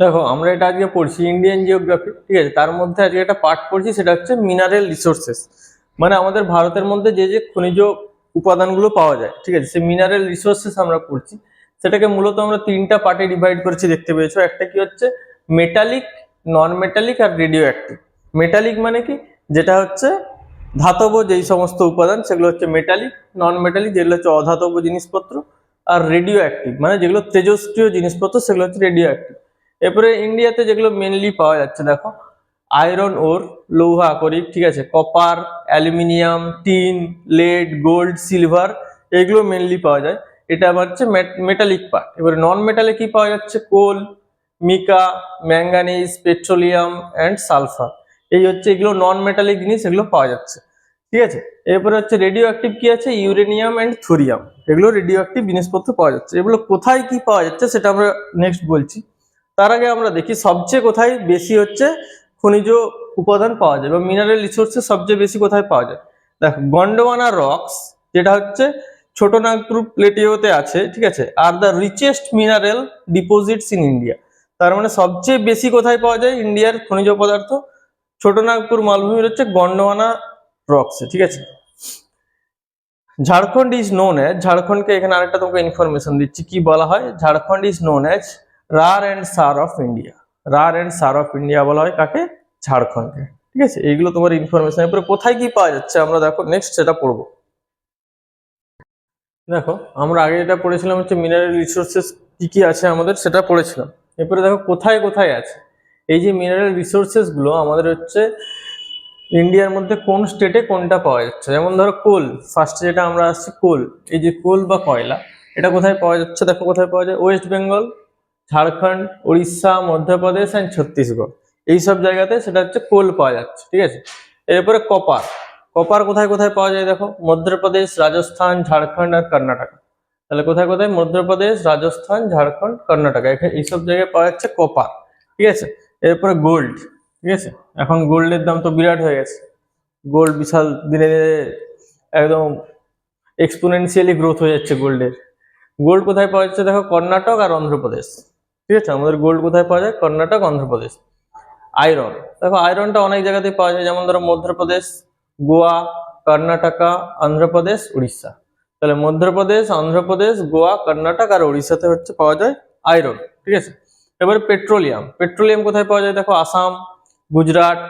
দেখো, আমরা এটা আজকে পড়ছি ইন্ডিয়ান জিওগ্রাফি ঠিক আছে? তার মধ্যে আজকে একটা পার্ট পড়ছি, সেটা হচ্ছে মিনারেল রিসোর্সেস মানে আমাদের ভারতের মধ্যে যে যে খনিজ উপাদানগুলো পাওয়া যায়, ঠিক আছে? সেই মিনারেল রিসোর্সেস আমরা পড়ছি। সেটাকে মূলত আমরা তিনটা পার্টে ডিভাইড করেছি, দেখতে পেয়েছ? একটা কি হচ্ছে? মেটালিক নন মেটালিক আর রেডিও অ্যাক্টিভ মেটালিক মানে কি? যেটা হচ্ছে ধাতব যেই সমস্ত উপাদান, সেগুলো হচ্ছে মেটালিক নন মেটালিক যেগুলো হচ্ছে অধাতব জিনিসপত্র আর রেডিও অ্যাক্টিভ মানে যেগুলো তেজস্ক্রিয় জিনিসপত্র, সেগুলো হচ্ছে রেডিও অ্যাক্টিভ এরপরে ইন্ডিয়াতে যেগুলো মেনলি পাওয়া যাচ্ছে, দেখো আয়রন ওর লৌহা, আকরিক, ঠিক আছে copper aluminium tin lead gold silver এগুলো মেনলি পাওয়া যায়। এটা আবার হচ্ছে মেটালিক পার্ট এবারে নন মেটালে কি পাওয়া যাচ্ছে? Coal mica manganese petroleum and sulphur এই হচ্ছে এগুলো নন মেটালিক জিনিস, এগুলো পাওয়া যাচ্ছে। ঠিক আছে? এরপরে হচ্ছে রেডিও অ্যাক্টিভ কি আছে? ইউরেনিয়াম অ্যান্ড থোরিয়াম এগুলো রেডিও অ্যাক্টিভ জিনিসপত্র পাওয়া যাচ্ছে। এগুলো কোথায় কি পাওয়া যাচ্ছে, সেটা আমরা নেক্সট বলছি। তার আগে আমরা দেখি সবচেয়ে কোথায় বেশি হচ্ছে খনিজ উপাদান পাওয়া যায় বা মিনারেল রিসোর্সেস সবচেয়ে বেশি কোথায় পাওয়া যায়। দেখো গন্ডোয়ানা রক্স যেটা হচ্ছে ছোট নাগপুর প্লেটিওতে আছে, ঠিক আছে? আর the richest mineral deposits in India তার মানে সবচেয়ে বেশি কোথায় পাওয়া যায় ইন্ডিয়ার খনিজ পদার্থ? ছোট নাগপুর মালভূমির হচ্ছে গন্ডোয়ানা রক্সে ঠিক আছে? ঝাড়খণ্ড ইজ নোন অ্যাজ ঝাড়খণ্ডকে এখানে আরেকটা তোমাকে ইনফরমেশন দিচ্ছি, কি বলা হয়? Jharkhand is known as Ruhr and sar of India Ruhr and sar of India বলা হয় কাকে? ঝাড়খণ্ডকে। ঠিক আছে? এইগুলো তোমার ইনফরমেশন এরপরে কোথায় কি পাওয়া যাচ্ছে আমরা দেখো নেক্সট সেটা পড়ব। দেখো, আমরা আগে যেটা পড়েছিলাম হচ্ছে মিনারেল রিসোর্সেস কি কি আছে আমাদের, সেটা পড়েছিলাম। এরপরে দেখো, কোথায় কোথায় আছে? এই যে মিনারেল রিসোর্সেসগুলো আমাদের হচ্ছে ইন্ডিয়ার মধ্যে কোন স্টেটে কোনটা পাওয়া যাচ্ছে? যেমন ধরো কোল ফার্স্টে যেটা আমরা আসছি কোল। এই যে কোল বা কয়লা, এটা কোথায় পাওয়া যাচ্ছে? দেখো কোথায় পাওয়া যায়? West Bengal Jharkhand, Orissa, Madhya Pradesh and Chhattisgarh. এই সব জায়গাতে সেটা হচ্ছে কোল পাওয়া যাচ্ছে, ঠিক আছে? এরপরে কপার। কপার কোথায় কোথায় পাওয়া যায় দেখো? মধ্যপ্রদেশ, রাজস্থান, ঝাড়খণ্ড আর কর্ণাটক। তাহলে কোথায় কোথায়? মধ্যপ্রদেশ, রাজস্থান, ঝাড়খণ্ড, কর্ণাটক। এখানে এইসব জায়গায় পাওয়া যাচ্ছে কপার, ঠিক আছে? এরপরে গোল্ড, ঠিক আছে? এখন গোল্ডের দাম তো বিরাট হয়ে গেছে। গোল্ড বিশাল, দিনে দিনে একদম এক্সপোনেনশিয়ালি গ্রোথ হয়ে যাচ্ছে গোল্ডের। গোল্ড কোথায় পাওয়া যাচ্ছে দেখো? কর্ণাটক আর অন্ধ্রপ্রদেশ। ঠিক আছে? আমাদের গোল্ড কোথায় পাওয়া যায়? কর্ণাটক, অন্ধ্রপ্রদেশ। আয়রন দেখো আয়রনটা অনেক জায়গাতেই পাওয়া যায়, যেমন ধরো মধ্যপ্রদেশ, গোয়া, কর্ণাটকা, অন্ধ্রপ্রদেশ, উড়িষ্যা। তাহলে মধ্যপ্রদেশ, অন্ধ্রপ্রদেশ, গোয়া, কর্ণাটক আর উড়িষ্যাতে হচ্ছে পাওয়া যায় আয়রন ঠিক আছে? এবার পেট্রোলিয়াম। পেট্রোলিয়াম কোথায় পাওয়া যায়? দেখো, আসাম, গুজরাট,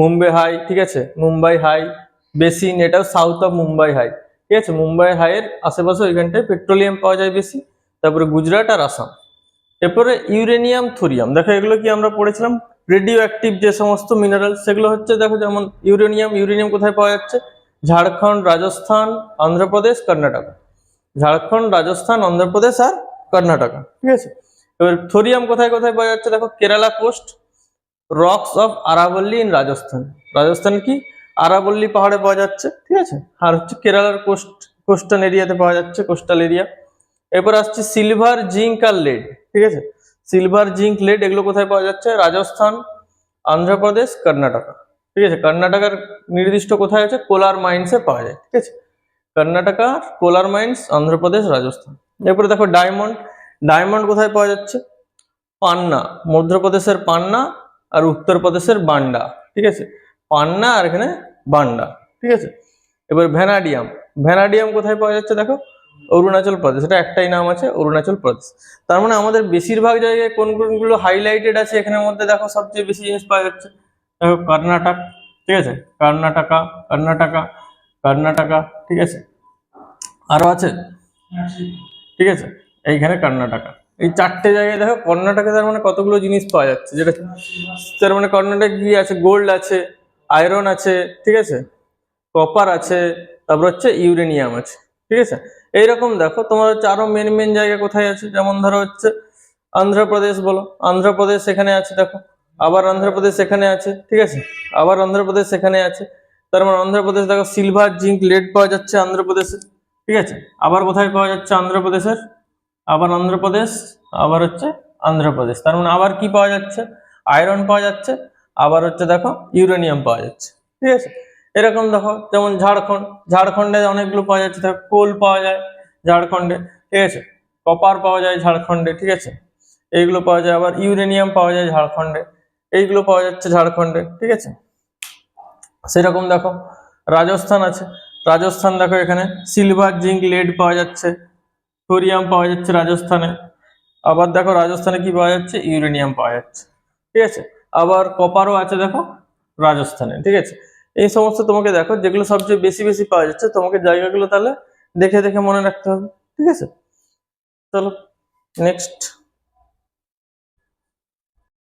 মুম্বাই হাই, ঠিক আছে? মুম্বাই হাই, বেসিন, এটাও সাউথ অফ মুম্বাই হাই, ঠিক আছে? মুম্বাই হাইয়ের আশেপাশে ওইখানটায় পেট্রোলিয়াম পাওয়া যায় বেশি। তারপরে গুজরাট আর আসাম। এরপরে ইউরেনিয়াম থোরিয়াম। দেখো এগুলো কি আমরা পড়েছিলাম? রেডিও অ্যাক্টিভ যে সমস্ত মিনারেল সেগুলো হচ্ছে দেখো যেমন ইউরেনিয়াম ইউরেনিয়াম কোথায় পাওয়া যাচ্ছে? ঝাড়খণ্ড, রাজস্থান, অন্ধ্রপ্রদেশ, কর্ণাটক। ঝাড়খণ্ড, রাজস্থান, অন্ধ্রপ্রদেশ আর কর্ণাটক। ঠিক আছে? এবার থোরিয়াম কোথায় কোথায় পাওয়া যাচ্ছে? দেখো, কেরালা কোস্ট, রক্স অফ আরাবল্লি ইন রাজস্থান। রাজস্থান কি? আরাবল্লী পাহাড়ে পাওয়া যাচ্ছে। ঠিক আছে? আর হচ্ছে কেরালার কোস্ট, কোস্টাল এরিয়াতে পাওয়া যাচ্ছে, কোস্টাল এরিয়া। এরপর আসছে সিলভার জিঙ্ক আর লেড। ঠিক আছে? সিলভার জিঙ্ক লেড এগুলো কোথায় পাওয়া যাচ্ছে? রাজস্থান অন্ধ্রপ্রদেশ কর্ণাটক ঠিক আছে? কর্ণাটকার নির্দিষ্ট কোথায় আছে? কোলার মাইন্সে পাওয়া যায়। ঠিক আছে? কর্ণাটকা কোলার মাইন্স অন্ধ্রপ্রদেশ রাজস্থান এরপরে দেখো ডায়মন্ড ডায়মন্ড কোথায় পাওয়া যাচ্ছে? পান্না, মধ্যপ্রদেশের পান্না আর উত্তরপ্রদেশের বান্ডা। ঠিক আছে? পান্না আর এখানে বান্ডা। ঠিক আছে? এবার ভ্যানাডিয়াম। ভ্যানাডিয়াম কোথায় পাওয়া যাচ্ছে দেখো? অরুণাচল প্রদেশ, এটা একটাই নাম আছে অরুণাচল প্রদেশ। তার মানে আমাদের বেশিরভাগ জায়গায় কোন কোনগুলো হাইলাইটেড আছে, এখানের মধ্যে দেখো সবচেয়ে বেশি জিনিস পাওয়া যাচ্ছে। দেখো কর্ণাটক, ঠিক আছে? কর্ণাটকা কর্ণাটকা কর্ণাটকা, ঠিক আছে? আরও আছে? ঠিক আছে? এইখানে কর্ণাটকা। এই চারটে জায়গায় দেখো কর্ণাটকে তার মানে কতগুলো জিনিস পাওয়া যাচ্ছে। যেটা তার মানে কর্ণাটক কি আছে? গোল্ড আছে আয়রন আছে, ঠিক আছে? কপার আছে, তারপর হচ্ছে ইউরেনিয়াম আছে। ঠিক আছে? এইরকম দেখো, তোমার হচ্ছে আরও মেন মেন জায়গা কোথায় আছে? যেমন ধরো হচ্ছে অন্ধ্রপ্রদেশ বলো। অন্ধ্রপ্রদেশ এখানে আছে, দেখো। আবার অন্ধ্রপ্রদেশ এখানে আছে, ঠিক আছে? আবার অন্ধ্রপ্রদেশ এখানে আছে। তার মানে অন্ধ্রপ্রদেশ দেখো সিলভার জিঙ্ক লেড পাওয়া যাচ্ছে অন্ধ্রপ্রদেশে ঠিক আছে? আবার কোথায় পাওয়া যাচ্ছে অন্ধ্রপ্রদেশের আবার অন্ধ্রপ্রদেশ আবার হচ্ছে অন্ধ্রপ্রদেশ তার মানে আবার কি পাওয়া যাচ্ছে? আয়রন পাওয়া যাচ্ছে, আবার হচ্ছে দেখো ইউরেনিয়াম পাওয়া যাচ্ছে, ঠিক আছে? এরকম দেখো, যেমন ঝাড়খণ্ড, ঝাড়খণ্ডে অনেকগুলো পাওয়া যাচ্ছে দেখো কোল পাওয়া যায় ঝাড়খণ্ডে, ঠিক আছে? কপার পাওয়া যায় ঝাড়খণ্ডে, ঠিক আছে? এইগুলো পাওয়া যায়, আবার ইউরেনিয়াম পাওয়া যায় ঝাড়খণ্ডে, এইগুলো পাওয়া যাচ্ছে ঝাড়খণ্ডে, ঠিক আছে? সেরকম দেখো, রাজস্থান আছে, রাজস্থান দেখো এখানে, সিলভার জিঙ্ক লেড পাওয়া যাচ্ছে থোরিয়াম পাওয়া যাচ্ছে রাজস্থানে, আবার দেখো রাজস্থানে কি পাওয়া যাচ্ছে? ইউরেনিয়াম পাওয়া যাচ্ছে, ঠিক আছে? আবার কপারও আছে দেখো, রাজস্থানে, ঠিক আছে? এই সমস্ত তোমাকে দেখো, যেগুলো সবচেয়ে বেশি বেশি পাওয়া যাচ্ছে, তোমাকে জায়গাগুলো তাহলে দেখে দেখে মনে রাখতে হবে, ঠিক আছে? চলো নেক্সট